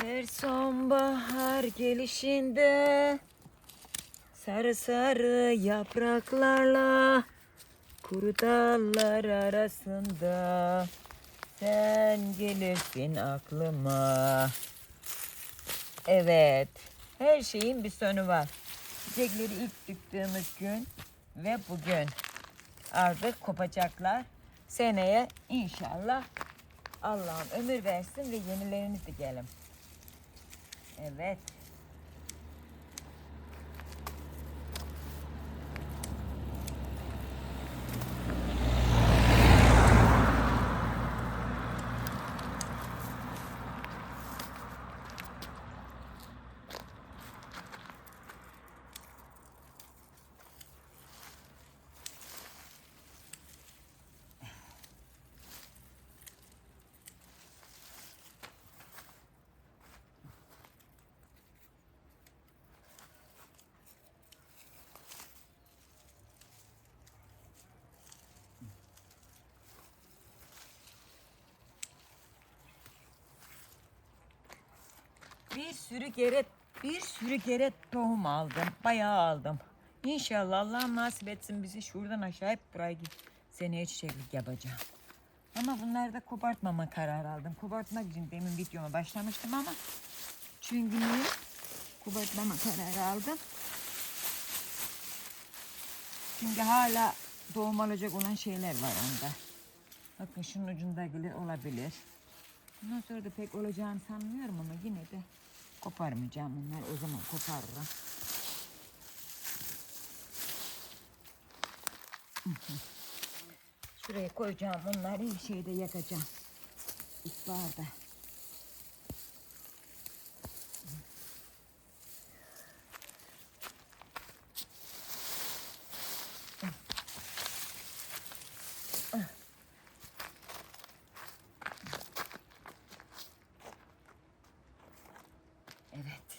Her sonbahar gelişinde sarı sarı yapraklarla kuru dallar arasında sen gelirsin aklıma. Evet, her şeyin bir sonu var. Çiçekleri ilk döktüğümüz gün ve bugün artık kopacaklar. Seneye inşallah Allah'ım ömür versin ve yenilerini dikelim. Evet. Bir sürü kere bir sürü kere tohum aldım. Bayağı aldım. İnşallah Allah nasip etsin bizi şuradan aşağı hep burayı seneye çiçeklik yapacağım. Ama bunları da kopartmama kararı aldım. Kopartmak için demin videoma başlamıştım ama çünkü niye? Kopartmama kararı aldım. Çünkü hala doğum alacak olan şeyler var onda. Bakın şunun ucundakiler olabilir. Bundan sonra da pek olacağını sanmıyorum ama yine de koparmayacağım bunları. O zaman koparırım. Şuraya koyacağım onları şeyde yakacağım. İlkbaharda. Evet.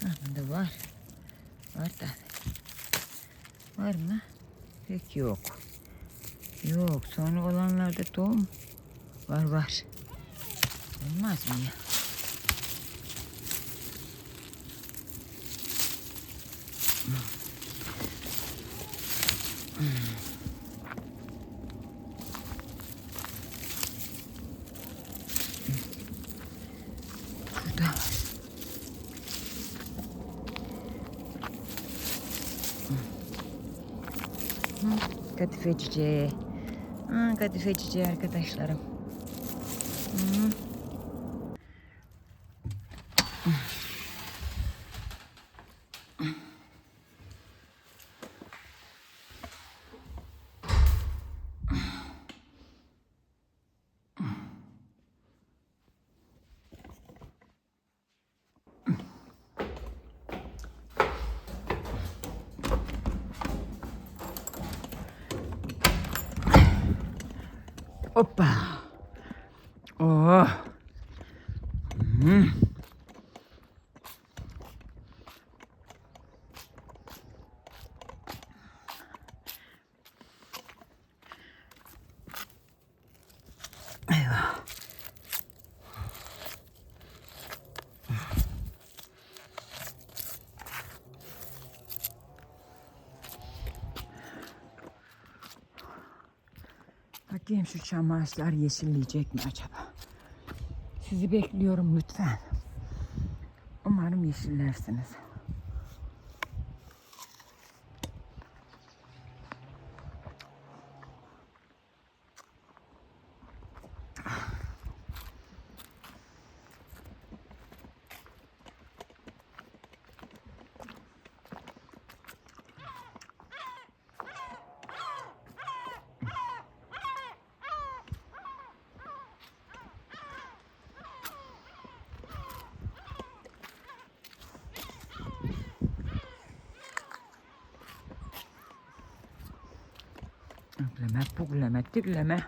Karnında var. Var da. Var mı? Pek yok. Yok. Sonra olanlarda tohum var var. Olmaz mı ya? Burada var. Kadife çiçeği. Aa, kadife çiçeği arkadaşlarım. Hı. Hoppa. Oh. Hmm. Eyvah. Bakayım şu çam yeşilleyecek mi acaba? Sizi bekliyorum lütfen. Umarım yeşillersiniz. Simplement pour le le.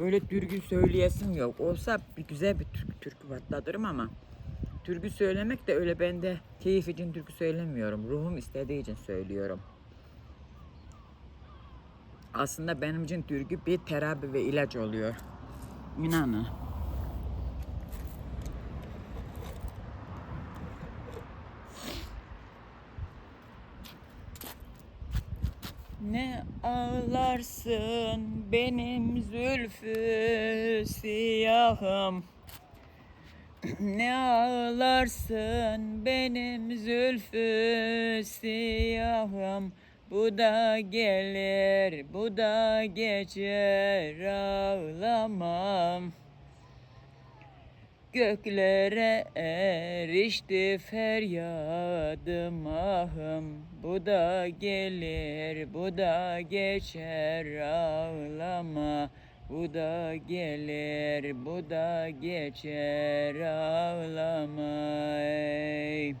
Böyle türkü söyleyesim yok. Olsa bir güzel bir türkü, türkü patlatırım ama türkü söylemek de öyle ben de keyif için türkü söylemiyorum. Ruhum istediği için söylüyorum. Aslında benim için türkü bir terapi ve ilaç oluyor. İnanın. Ne ağlarsın benim zülfü siyahım. Ne ağlarsın benim zülfü siyahım. Bu da gelir bu da geçer ağlamam Göklere erişti feryadım ahım. Bu da gelir bu da geçer ağlama. Bu da gelir bu da geçer ağlama ey.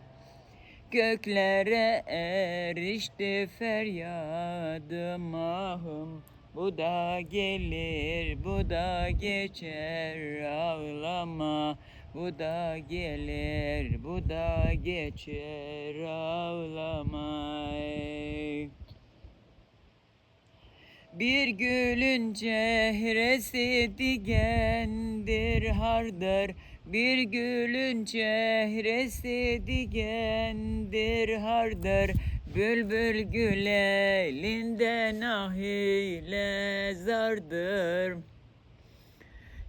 Göklere erişti feryadım ahım Bu da gelir bu da geçer ağlama. Bu da gelir bu da geçer ağlama. Bir gülün çehresi digendir hardır. Bir gülün çehresi digendir hardır Bülbül gül elinden ah ile zardır.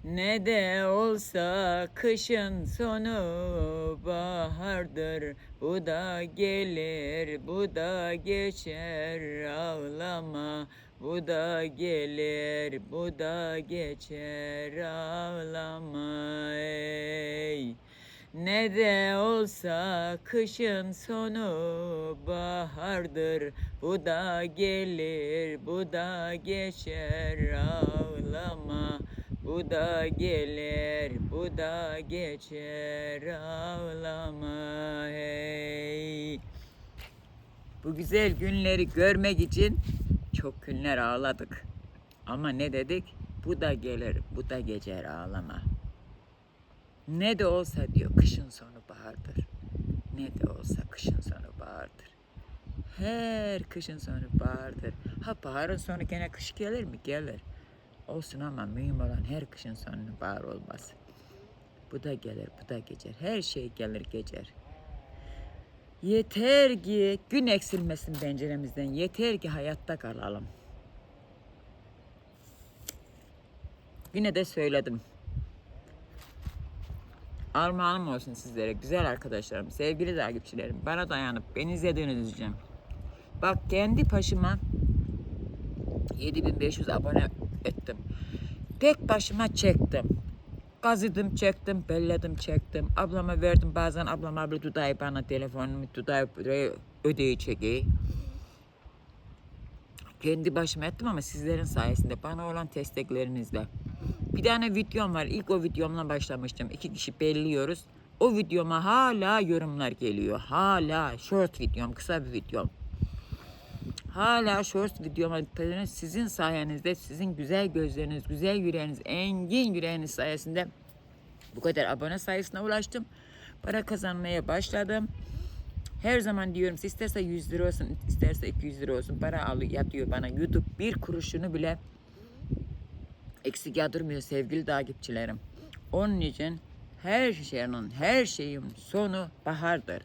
Ne de olsa kışın sonu bahardır. Bu da gelir bu da geçer. Ağlama Bu da gelir bu da geçer. Ağlama ey ne de olsa kışın sonu bahardır. Bu da gelir bu da geçer. Ağlama Bu da gelir bu da geçer. Ağlama hey. Bu güzel günleri görmek için çok günler ağladık. Ama ne dedik? Bu da gelir bu da geçer. Ağlama ne de olsa diyor kışın sonu bahardır. Ne de olsa kışın sonu bahardır. Her kışın sonu bahardır. Ha baharın sonu gene kış gelir mi? Gelir. Olsun ama mühim olan her kışın sonu bahar olmaz. Bu da gelir, bu da geçer. Her şey gelir geçer. Yeter ki gün eksilmesin penceremizden. Yeter ki hayatta kalalım. Yine de söyledim. Armağanım olsun sizlere güzel arkadaşlarım, sevgili takipçilerim. Bana dayanıp beni izlediğiniz için. Bak kendi başıma 7500 abone ettim. Tek başıma çektim. Kazıdım, çektim, belledim, çektim. Ablama verdim. Bazen ablam abla Duday bana telefonumu Duday ödeyi çekeyi. Kendi başıma ettim ama sizlerin sayesinde bana olan desteklerinizle. Bir tane videom var. İlk o videomla başlamıştım. İki kişi belliyoruz. O videoma hala yorumlar geliyor. Hala short videom, kısa bir videom. Hala short videoma sizin sayenizde, sizin güzel gözleriniz, güzel yüreğiniz, engin yüreğiniz sayesinde Bu kadar abone sayısına ulaştım. Para kazanmaya başladım. Her zaman diyorum isterse 100 lira olsun, isterse 200 lira olsun para alıyor, yatıyor bana. YouTube bir kuruşunu bile eksik yadırmıyor sevgili takipçilerim. Onun için her şeyin, her şeyin sonu bahardır.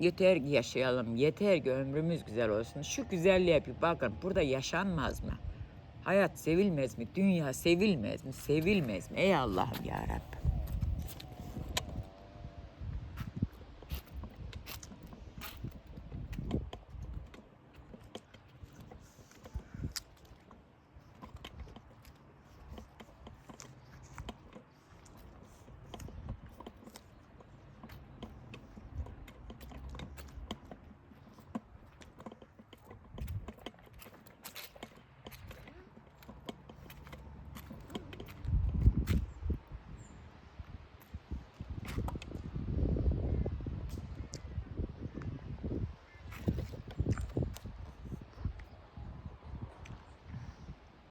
Yeter ki yaşayalım, yeter ki ömrümüz güzel olsun. Şu güzelliğe bir bakın, burada yaşanmaz mı? Hayat sevilmez mi? Dünya sevilmez mi? Sevilmez mi? Ey Allah'ım ya.